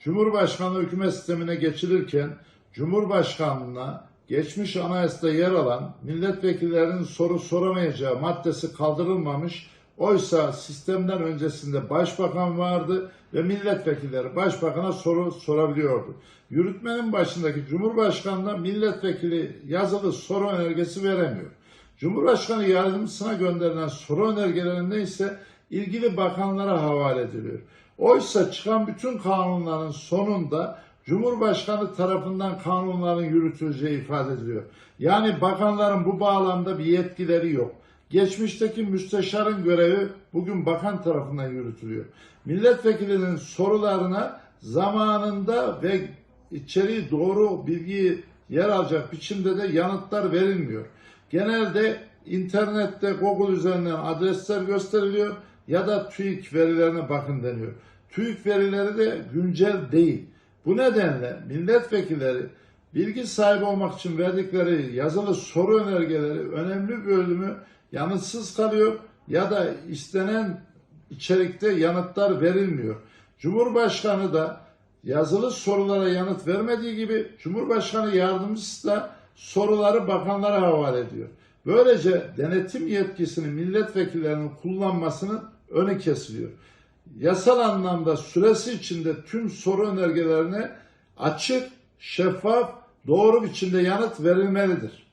Cumhurbaşkanlığı hükümet sistemine geçilirken Cumhurbaşkanlığına geçmiş anayasada yer alan milletvekillerinin soru soramayacağı maddesi kaldırılmamış. Oysa sistemden öncesinde başbakan vardı ve milletvekilleri başbakana soru sorabiliyordu. Yürütmenin başındaki Cumhurbaşkanı'na milletvekili yazılı soru önergesi veremiyor. Cumhurbaşkanı yardımcısına gönderilen soru önergelerinde ise ilgili bakanlara havale ediliyor. Oysa çıkan bütün kanunların sonunda Cumhurbaşkanı tarafından kanunların yürütüleceği ifade ediliyor. Yani bakanların bu bağlamda bir yetkileri yok. Geçmişteki müsteşarın görevi bugün bakan tarafından yürütülüyor. Milletvekilinin sorularına zamanında ve içeriği doğru bilgiyi yer alacak biçimde de yanıtlar verilmiyor. Genelde internette Google üzerinden adresler gösteriliyor ya da TÜİK verilerine bakın deniyor. TÜİK verileri de güncel değil. Bu nedenle milletvekilleri bilgi sahibi olmak için verdikleri yazılı soru önergeleri önemli bölümü yanıtsız kalıyor ya da istenen içerikte yanıtlar verilmiyor. Cumhurbaşkanı da yazılı sorulara yanıt vermediği gibi Cumhurbaşkanı yardımcısı da soruları bakanlara havale ediyor. Böylece denetim yetkisini milletvekillerinin kullanmasının önü kesiliyor yasal anlamda süresi içinde tüm soru önergelerine açık, şeffaf, doğru biçimde yanıt verilmelidir.